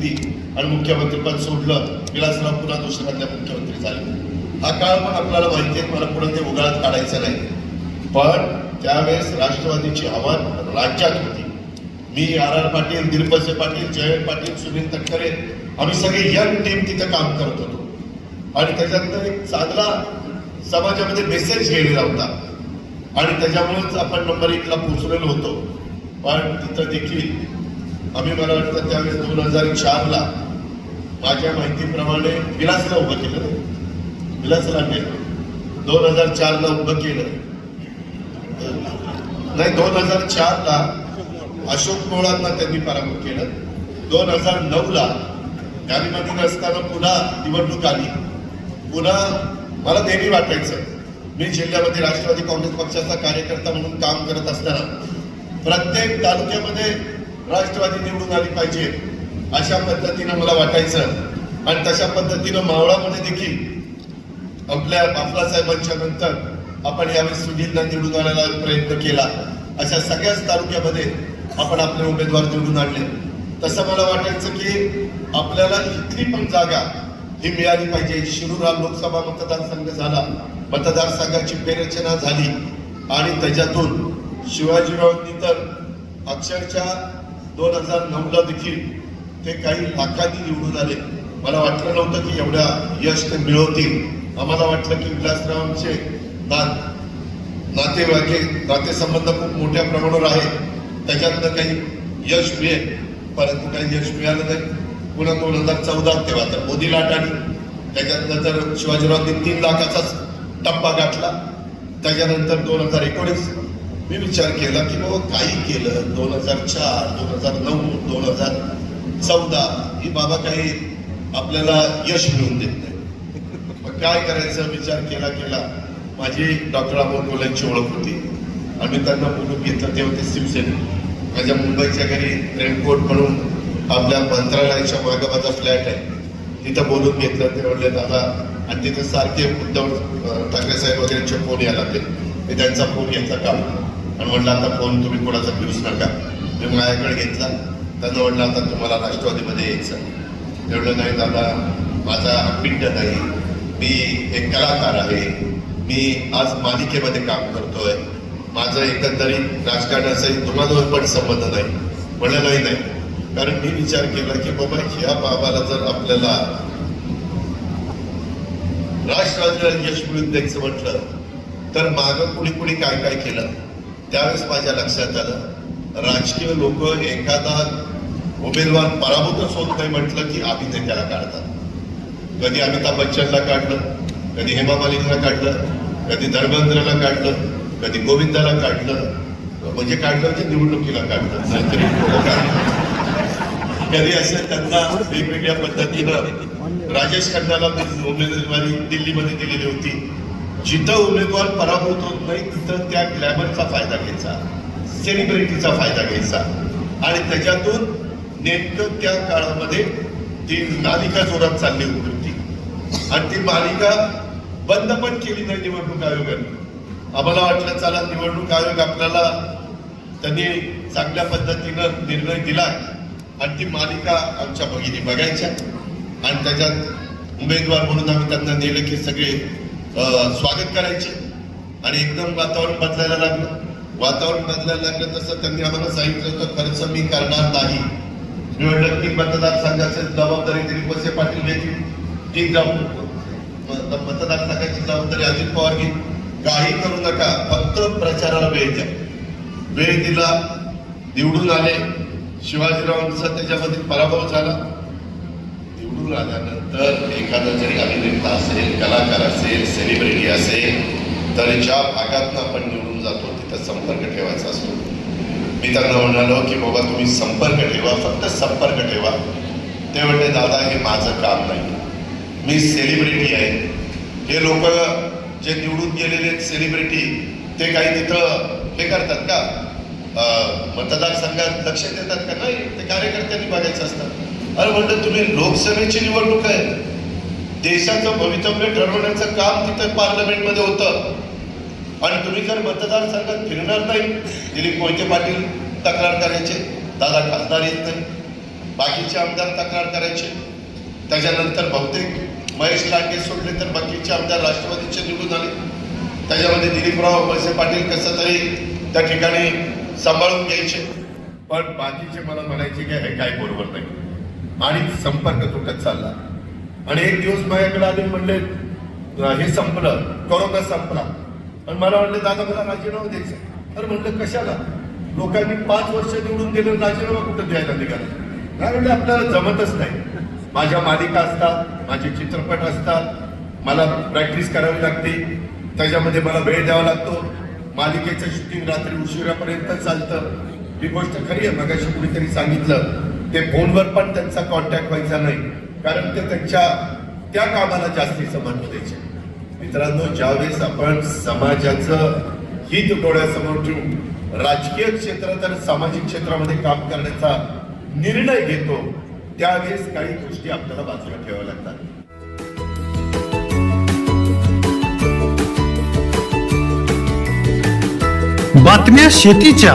घेतली आणि मुख्यमंत्रीपद सोडलं विलासराव पुन्हा दुसऱ्यांदा मुख्यमंत्री झाले. हा काळ पण आपल्याला माहिती आहे मला पुढे ते उगाळत काढायचं नाही. पण त्यावेळेस राष्ट्रवादीची हवा राज्यात होती. मी आर आर पाटील दिलपसे पाटील जयंत पाटील सुनील तटकरे आम्ही सगळे यंग टीम तिथं काम करत होतो. आणि त्याच्यातनं एक चांगला समाजामध्ये मेसेज गेलेला होता. आणि त्याच्यामुळेच आपण नंबर एकला पोचलेलो होतो. पण तिथं देखील आम्ही मला वाटतं त्यावेळेस दोन हजार चारला माझ्या माहितीप्रमाणे विलासला उभं केलं. विलासला दोन हजार चारला उभं केलं. नाही दोन हजार चारला अशोक मोळांना त्यांनी पराभूत केलं. दोन हजार नऊला गाडीमध्ये नसताना पुन्हा निवडणूक आली. पुन्हा मला नेहमी वाटायचं मी जिल्ह्यामध्ये राष्ट्रवादी काँग्रेस पक्षाचा कार्यकर्ता म्हणून काम करत असताना प्रत्येक तालुक्यामध्ये राष्ट्रवादी निवडून आली पाहिजे अशा पद्धतीनं मला वाटायचं. आणि तशा पद्धतीनं मावळामध्ये देखील आपल्या बापलासाहेबांच्या नंतर आपण यावेळी सुधीरला निवडून आणायला प्रयत्न केला. अशा सगळ्याच तालुक्यामध्ये आपण आपले उमेदवार निवडून आणले. तसं मला वाटायचं की आपल्याला इथली पण जागा ही मिळाली पाहिजे. शिरूर लोकसभा मतदारसंघ झाला. मतदारसंघाची फेररचना झाली. आणि त्याच्यातून शिवाजीरावांनी तर अक्षरशः दोन हजार नऊला देखील ते काही लाखांनी निवडून आले. मला वाटलं नव्हतं की एवढ्या यश ते मिळवतील. आम्हाला वाटलं की विलासरावांचे नात नातेवाईके नातेसंबंध खूप मोठ्या प्रमाणावर आहे त्याच्यातनं काही यश मिळेल. परंतु काही यश मिळालं नाही. पुन्हा दोन हजार चौदा तेव्हा तर मोदी लाट आली. त्याच्यातनं तर शिवाजीरावांनी तीन लाखाचाच टप्पा गाठला. त्याच्यानंतर दोन हजार एकोणीस मी विचार केला की बाबा काही केलं दोन हजार चार दोन हजार नऊ दोन हजार चौदा ही बाबा काही आपल्याला यश मिळवून देत नाही. मग काय करायचं? विचार केला केला. माझी डॉक्टर अमोल कोल्यांची ओळख होती. आम्ही त्यांना बोलून घेतलं ते होते शिवसेने. माझ्या मुंबईच्या घरी रेनकोट म्हणून आपल्या मंत्रालयाच्या मागं माझा फ्लॅट आहे. तिथं बोलून घेतलं ते म्हणले दादा आणि तिथं सारखे उद्धव ठाकरे साहेब वगैरेचे फोन यायला लागले. मी त्यांचा फोन घेतला का आणि वडिलांचा आता फोन तुम्ही कोणाचा घेऊच नका. मी माझ्याकडे घेतला. त्यांना वडिलांचा आता तुम्हाला राष्ट्रवादीमध्ये यायचं. तेवढं नाही दादा माझा पिंड नाही मी एक कलाकार आहे. मी आज मालिकेमध्ये काम करतोय. माझं एकंदरीत राजकारणाचाही तुम्हाला पण संबंध नाही. म्हणलं नाही. नाही कारण मी विचार केला की बाबा ह्या बाबाला जर आपल्याला राष्ट्रवादीला यश मिळून द्यायचं म्हटलं तर मागं कुणी कुणी काय काय केलं? त्यावेळेस माझ्या लक्षात आलं राजकीय लोक एखादा उमेदवार पराभूतच होत नाही म्हटलं की आम्ही ते त्याला काढतात. कधी अमिताभ बच्चनला काढलं कधी हेमा मालिनीला काढलं कधी धर्मेंद्रला काढलं कधी गोविंदाला काढलं. म्हणजे काढलं म्हणजे निवडणुकीला काढलं नाहीतरी काढलं. कधी असं त्यांना वेगवेगळ्या पद्धतीनं राजेश खन्नाला उमेदवारी दिल्लीमध्ये दिलेली होती. जिथं उमेदवार पराभूत होत नाही तिथं त्या ग्लॅमरचा फायदा घ्यायचा सेलिब्रिटीचा फायदा घ्यायचा. आणि त्याच्यातून नेमकं त्या काळामध्ये ती मालिका जोरात चालली होती. आणि ती मालिका बंद पण केली नाही निवडणूक आयोगाने. आम्हाला वाटलं चला निवडणूक आयोग आपल्याला त्यांनी चांगल्या पद्धतीनं निर्णय दिला आणि ती मालिका आमच्या भगिनी बघायच्या. आणि त्याच्यात उमेदवार म्हणून आम्ही त्यांना नेलं की सगळे स्वागत करायचे. आणि एकदम वातावरण बदलायला लागलं. वातावरण बदलायला लागलं तसं त्यांनी आम्हाला सांगितलं होतं खर्च मी करणार नाही. मी म्हटलं की मतदारसंघाची जबाबदारी दिलीपसे पाटील घेतली ठीक जाऊ. मतदारसंघाची जबाबदारी अजित पवार घेईल काही करू नका. फक्त प्रचाराला वेळ द्या. वेळ दिला निवडून आले. शिवाजीरावांचा त्याच्यामध्ये पराभव झाला. दूर आल्यानंतर एखादा जरी अभिनेता असेल कलाकार असेल सेलिब्रिटी असेल तर ज्या भागातनं आपण निवडून जातो तिथं संपर्क ठेवायचा असतो. मी त्यांना म्हणालो की बाबा तुम्ही संपर्क ठेवा फक्त संपर्क ठेवा. ते म्हणते दादा हे माझं काम नाही. मी सेलिब्रिटी आहे. हे लोक जे निवडून गेलेले सेलिब्रिटी ते काही तिथं हे करतात का? मतदारसंघात लक्ष देतात का? नाही ते कार्यकर्त्यांनी बघायचं असतात अरे म्हणलं तुम्ही लोकसभेची निवडणूक आहे देशाचं भवितव्य ठरवण्याचं काम तिथं पार्लमेंटमध्ये होतं. आणि तुम्ही जर मतदारसंघात फिरणार नाही दिलीप मोहिते पाटील तक्रार करायचे दादा खासदार येत नाही बाकीचे आमदार तक्रार करायचे. त्याच्यानंतर बहुतेक महेश लांडे सोडले तर बाकीचे आमदार राष्ट्रवादीचे निवडून आले. त्याच्यामध्ये दिलीपराव वळसे पाटील कसं तरी त्या ठिकाणी सांभाळून घ्यायचे. पण बाकीचे मला म्हणायचे की हे काय बरोबर नाही. आणि संपर्क तुटत चालला. आणि एक दिवस माझ्याकडे आले म्हणले हे संपलं कोरोना संपला. आणि मला वाटलं दादा मला राजीनामा द्यायचा तर म्हणलं कशाला? लोकांनी पाच वर्ष निवडून दिलं राजीनामा कुठं द्यायला निघाला? काय म्हणजे आपल्याला जमतच नाही. माझ्या मालिका असतात माझे चित्रपट असतात मला प्रॅक्टिस करावी लागते त्याच्यामध्ये मला वेळ द्यावा लागतो. मालिकेचं शूटिंग रात्री उशिरापर्यंत चालतं. ही गोष्ट खरी आहे मगाशी कुणीतरी सांगितलं. ते फोनवर पण त्यांचा कॉन्टॅक्ट व्हायचा नाही. कारण ते त्यांच्या त्या कामाला जास्तीचं महत्त्व द्यायचे. मित्रांनो ज्यावेळेस आपण समाजाचं हित डोळ्यासमोर ठेवून राजकीय क्षेत्र तर सामाजिक क्षेत्रामध्ये काम करण्याचा निर्णय घेतो त्यावेळेस काही गोष्टी आपल्याला बाजूला ठेवाव्या लागतात. बातम्या शेतीच्या.